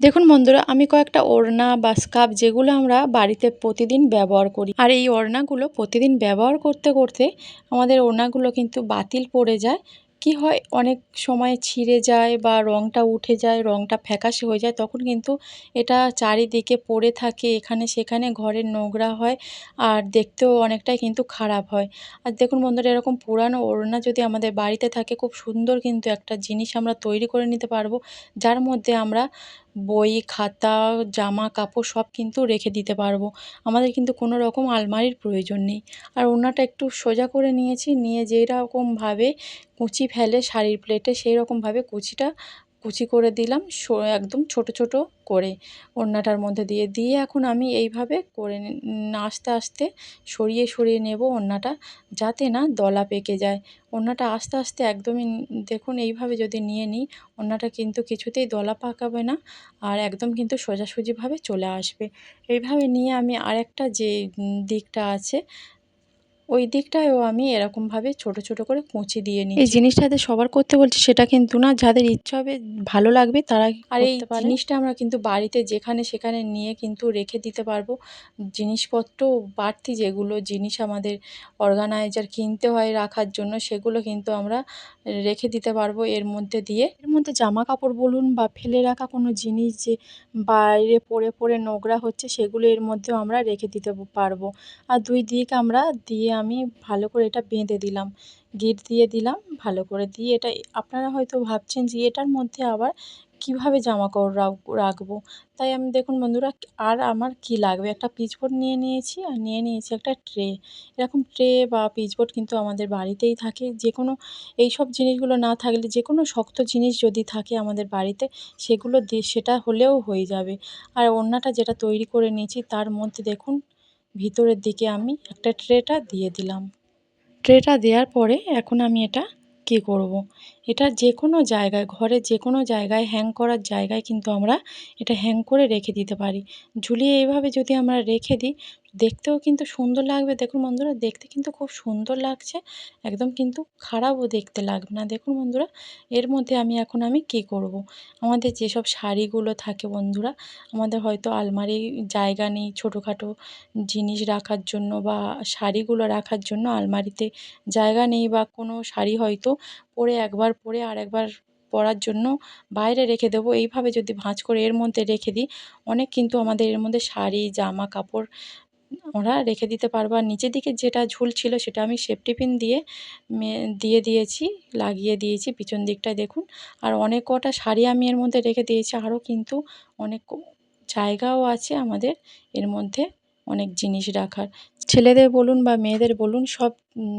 দেখুন বন্ধুরা, আমি কয়েকটা ওড়না বা স্কার্ফ যেগুলো আমরা বাড়িতে প্রতিদিন ব্যবহার করি, আর এই ওড়নাগুলো প্রতিদিন ব্যবহার করতে করতে আমাদের ওড়নাগুলো কিন্তু বাতিল পড়ে যায়। কি হয়, অনেক সময় ছিঁড়ে যায় বা রঙটা উঠে যায় রঙটা ফ্যাকাশে হয়ে যায়, তখন কিন্তু এটা চারিদিকে পড়ে থাকে, এখানে সেখানে ঘরের নোংরা হয়, আর দেখতেও অনেকটাই কিন্তু খারাপ হয়। আর দেখুন বন্ধুরা, এরকম পুরানো ওড়না যদি আমাদের বাড়িতে থাকে, খুব সুন্দর কিন্তু একটা জিনিস আমরা তৈরি করে নিতে পারব, যার মধ্যে আমরা বই, খাতা, জামা, কাপড় সব কিন্তু রেখে দিতে পারব। আমাদের কিন্তু কোনো রকম আলমারির প্রয়োজন নেই। আর ওড়নাটা একটু সোজা করে নিয়েছি, নিয়ে যেরকমভাবে কুচি ফেলে শাড়ির প্লেটে সেই রকমভাবে কুচিটা কুচি করে দিলাম একদম ছোট ছোট করে ওড়নাটার মধ্যে দিয়ে দিয়ে এখন আমি এইভাবে করে আস্তে আস্তে সরিয়ে সরিয়ে নেব ওড়নাটা যাতে না দলা পেকে যায়। ওড়নাটা আস্তে আস্তে একদমই দেখুন এইভাবে যদি নিয়ে নিই, ওড়নাটা কিন্তু কিছুতেই দলা পাকাবে না আর একদম কিন্তু সোজাসুজিভাবে চলে আসবে। এইভাবে নিয়ে আমি আরেকটা যে দিকটা আছে ওই দিকটায়ও আমি এরকমভাবে ছোট ছোট করে কুঁচি দিয়ে নিই এই জিনিসটাতে সবার করতে বলছি সেটা কিন্তু না যাদের ইচ্ছা হবে ভালো লাগবে তারা আর এই জিনিসটা আমরা কিন্তু বাড়িতে যেখানে সেখানে নিয়ে কিন্তু রেখে দিতে পারব। জিনিসপত্র বাড়তি যেগুলো জিনিস আমাদের অর্গানাইজার কিনতে হয় রাখার জন্য সেগুলো কিন্তু আমরা রেখে দিতে পারব এর মধ্যে দিয়ে। এর মধ্যে জামা কাপড় বলুন বা ফেলে রাখা কোনো জিনিস যে বাইরে পড়ে পড়ে নোংরা হচ্ছে সেগুলো এর মধ্যেও আমরা রেখে দিতে পারব। আর দুই দিক আমরা দিয়ে আমি ভালো করে এটা বেঁধে দিলাম। গিট দিয়ে দিলাম, ভালো করে দিয়ে এটা আপনারা হয়তো ভাবছেন যে এটার মধ্যে আবার কীভাবে জামা কাপড় রাখব? তাই আমি দেখুন বন্ধুরা, আর আমার কি লাগবে? একটা পিচবোর্ড নিয়ে নিয়েছি আর নিয়ে নিয়েছি একটা ট্রে। এরকম ট্রে বা পিচবোর্ড কিন্তু আমাদের বাড়িতেই থাকে। যে কোনো এই সব জিনিসগুলো না থাকলে যে কোনো শক্ত জিনিস যদি থাকে আমাদের বাড়িতে, সেগুলো দিয়ে সেটা হলেও হয়ে যাবে। আর ওড়নাটা যেটা তৈরি করে নিয়েছি, তার মধ্যে দেখুন ভিতরের দিকে আমি একটা ট্রেটা দিয়ে দিলাম ট্রেটা দেওয়ার পরে এখন আমি এটা কী করব। এটা যে কোনো জায়গায়, ঘরে যে কোনো জায়গায় হ্যাং করার জায়গায় কিন্তু আমরা এটা হ্যাং করে রেখে দিতে পারি। ঝুলিয়ে এইভাবে যদি আমরা রেখে দিই, দেখতেও কিন্তু সুন্দর লাগবে। দেখুন বন্ধুরা, দেখতে কিন্তু খুব সুন্দর লাগছে। একদম কিন্তু খারাপও দেখতে লাগবে না। দেখুন বন্ধুরা, এর মধ্যে আমি এখন আমি কি করব। আমাদের যেসব শাড়িগুলো থাকে বন্ধুরা, আমাদের হয়তো আলমারি জায়গা নেই ছোটোখাটো জিনিস রাখার জন্য বা শাড়িগুলো রাখার জন্য আলমারিতে জায়গা নেই বা কোনো শাড়ি হয়তো পরে একবার পরে আরেকবার পরার জন্য বাইরে রেখে দেবো। এইভাবে যদি ভাঁজ করে এর মধ্যে রেখে দিই, অনেক কিন্তু আমাদের এর মধ্যে শাড়ি, জামা, কাপড় ওরা রেখে দিতে পারব। আর নিচের দিকে যেটা ঝুল ছিল সেটা আমি সেফটি পিন দিয়ে দিয়ে দিয়েছি, লাগিয়ে দিয়েছি পিছন দিকটায় দেখুন। আর অনেক কটা শাড়ি আমি এর মধ্যে রেখে দিয়েছি, আরও কিন্তু অনেক জায়গাও আছে আমাদের এর মধ্যে অনেক জিনিস রাখার। ছেলেদের বলুন বা মেয়েদের বলুন সব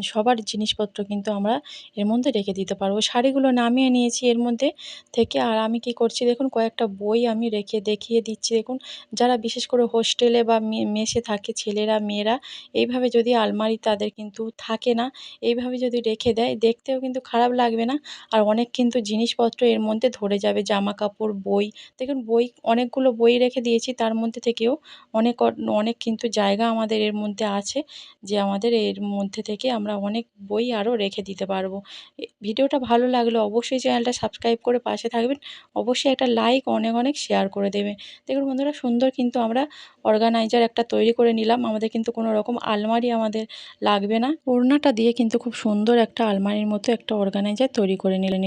সবার জিনিসপত্র কিন্তু আমরা এর মধ্যে রেখে দিতে পারব। শাড়িগুলো নামিয়ে নিয়েছি এর মধ্যে থেকে। আর আমি কি করছি দেখুন, কয়েকটা বই আমি রেখে দেখিয়ে দিচ্ছি। দেখুন, যারা বিশেষ করে হোস্টেলে বা মেসে থাকে ছেলেরা, মেয়েরা, এইভাবে যদি আলমারি তাদের কিন্তু থাকে না, এইভাবে যদি রেখে দেয়, দেখতেও কিন্তু খারাপ লাগবে না। আর অনেক কিন্তু জিনিসপত্র এর মধ্যে ধরে যাবে জামা কাপড় বই। দেখুন, বই, অনেকগুলো বই রেখে দিয়েছি। তার মধ্যে থেকেও অনেক অনেক কিন্তু জায়গা আমাদের এর মধ্যে আছে যে আমাদের এর মধ্যে থেকে আমরা অনেক বই আরও রেখে দিতে পারব। ভিডিওটা ভালো লাগলে অবশ্যই চ্যানেলটা সাবস্ক্রাইব করে পাশে থাকবেন। অবশ্যই একটা লাইক অনেক অনেক শেয়ার করে দেবেন। দেখুন বন্ধুরা, সুন্দর কিন্তু আমরা অর্গানাইজার একটা তৈরি করে নিলাম। আমাদের কিন্তু কোনো রকম আলমারি আমাদের লাগবে না। ওড়নাটা দিয়ে কিন্তু খুব সুন্দর একটা আলমারির মতো একটা অর্গানাইজার তৈরি করে নিলেন।